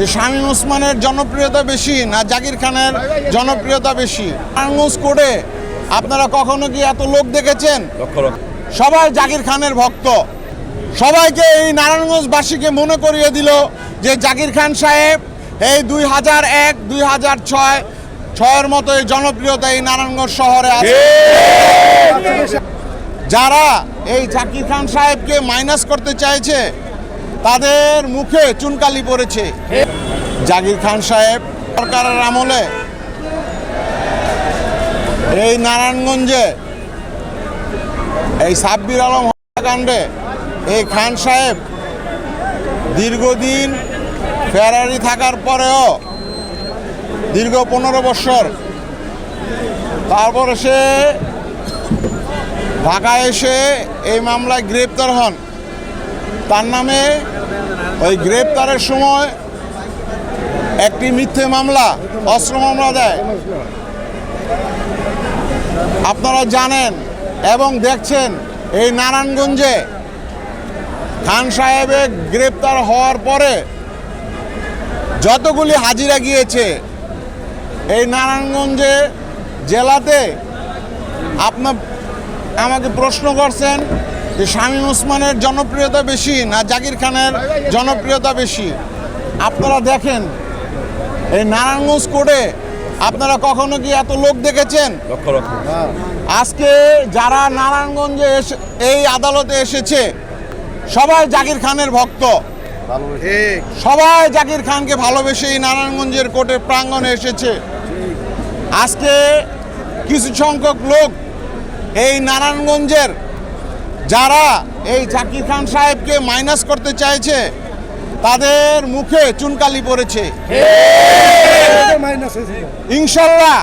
যে শামীম ওসমানের জনপ্রিয়তা বেশি না জাকির খানের জনপ্রিয়তা বেশি? নারায়ণগঞ্জ কোর্টে আপনারা কখনো কি এত লোক দেখেছেন? সবাই জাকির খানের ভক্ত। সবাইকে এই নারায়ণগঞ্জবাসীকে মনে করিয়ে দিল যে জাকির খান সাহেব এই দুই হাজার এক দুই হাজার ছয় ছয়ের মতো এই জনপ্রিয়তা এই নারায়ণগঞ্জ শহরে আছে। যারা এই জাকির খান সাহেবকে মাইনাস করতে চাইছে তাদের মুখে চুনকালি পড়েছে। জাকির খান সাহেব, সরকারের আমলে। এই নারায়ণগঞ্জে, এই সাব্বির আলম হত্যাকাণ্ডে, এই খান সাহেব দীর্ঘদিন ফেরারি থাকার পরেও দীর্ঘ পনেরো বছর তারপরে সে ঢাকায় এসে এই মামলায় গ্রেপ্তার হন। তার নামে ওই গ্রেপ্তারের সময় একটি মিথ্যে মামলা, অস্ত্র মামলা দেয়। আপনারা জানেন এবং দেখছেন এই নারায়ণগঞ্জে খান সাহেবের গ্রেপ্তার হওয়ার পরে যতগুলি হাজিরা গিয়েছে, এই নারায়ণগঞ্জে জেলাতে আপনার আমাকে প্রশ্ন করছেন যে শামীম ওসমানের জনপ্রিয়তা বেশি না জাকির খানের জনপ্রিয়তা বেশি? আপনারা দেখেন এই নারায়ণগঞ্জ কোর্টে আপনারা কখনো কি এত লোক দেখেছেন? লক্ষ লক্ষ আজকে যারা নারায়ণগঞ্জে এসে এই আদালতে এসেছে সবাই জাকির খানের ভক্ত। সবাই জাকির খানকে ভালোবেসে এই নারায়ণগঞ্জের কোর্টের প্রাঙ্গণে এসেছে। আজকে কিছু সংখ্যক লোক এই নারায়ণগঞ্জের যারা এই জাকির খান সাহেবকে মাইনাস করতে চাইছে, তাদের মুখে চুনকালি পড়েছে। ইনশাল্লাহ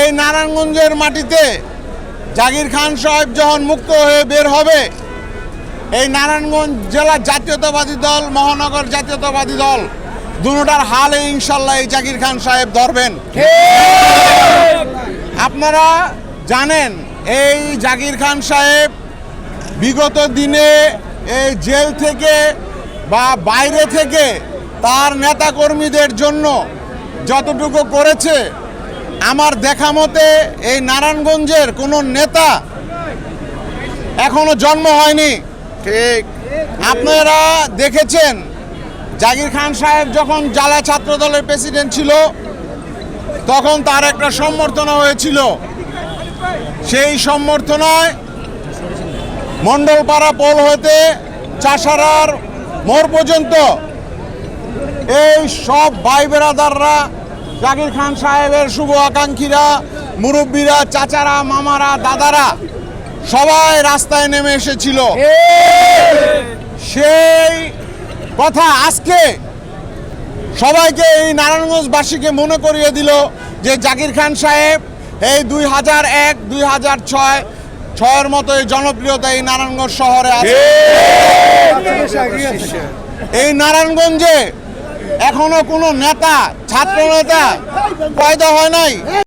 এই নারায়ণগঞ্জের মাটিতে জাকির খান সাহেব যখন মুক্ত হয়ে বের হবে, এই নারায়ণগঞ্জ জেলা জাতীয়তাবাদী দল, মহানগর জাতীয়তাবাদী দল, দুটার হালে ইনশাল্লাহ এই জাকির খান সাহেব ধরবেন। আপনারা জানেন, এই জাকির খান সাহেব বিগত দিনে এই জেল থেকে বা বাইরে থেকে তার নেতাকর্মীদের জন্য যতটুকু করেছে আমার দেখা মতে এই নারায়ণগঞ্জের কোনো নেতা এখনও জন্ম হয়নি। ঠিক। আপনারা দেখেছেন জাকির খান সাহেব যখন জালা ছাত্র দলের প্রেসিডেন্ট ছিল তখন তার একটা সম্বর্ধনা হয়েছিল। সেই সম্বর্ধনায় মণ্ডলপাড়া পোল হতে চাষারার মোড় পর্যন্ত। এই সব ভাই বেরাদাররা, জাকির খান সাহেবের শুভ আকাঙ্ক্ষীরা, মুরব্বীরা, চাচারা, মামারা, দাদারা, সবাই রাস্তায় নেমে এসেছিল। সেই কথা আজকে সবাইকে এই নারায়ণগঞ্জবাসীকে মনে করিয়ে দিল যে জাকির খান সাহেব এই দুই হাজার এক, দুই হাজার ছয় ছয়ের মতো এই জনপ্রিয়তা এই নারায়ণগঞ্জ শহরে আছে। এই নারায়ণগঞ্জে এখনও কোনো নেতা ছাত্র নেতা পয়দা হয় নাই।